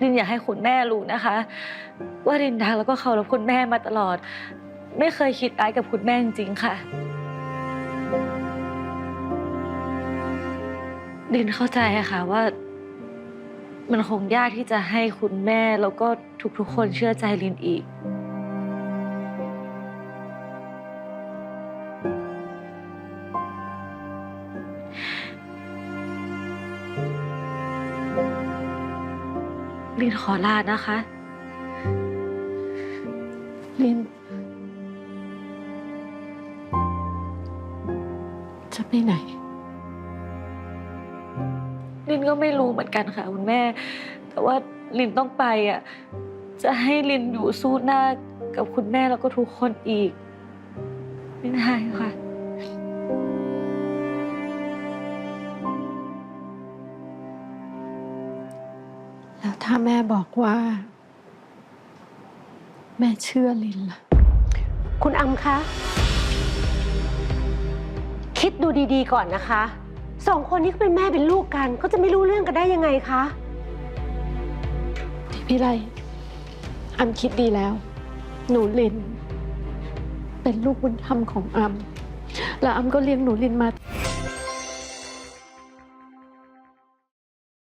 ดินอยากให้คุณแม่รู้นะคะ ว่าดินรักแล้วก็เคารพคุณแม่มาตลอด ไม่เคยคิดร้ายกับคุณแม่จริงๆค่ะ ดินเข้าใจอะค่ะว่า มันคงยากที่จะให้คุณแม่แล้วก็ทุกๆ คนเชื่อใจลินอีก ลินขอลานะคะ ลิน จะไปไหน ลินก็ไม่รู้เหมือนกันค่ะคุณแม่ แต่ว่าลินต้องไปอะ จะให้ลินอยู่สู้หน้ากับคุณแม่แล้วก็ทุกคนอีก ไม่ได้ค่ะ แล้วถ้าแม่บอกว่า แม่เชื่อลินล่ะ คุณอำคะ คิดดูดีๆก่อนนะคะ สองคนนี้ก็เป็นแม่เป็นลูกกันก็จะไม่รู้เรื่องกันได้ยังไงคะ พี่ไรอำคิดดีแล้ว หนูลิน เป็นลูกบุญธรรมของอำและอำก็เลี้ยงหนูลินมา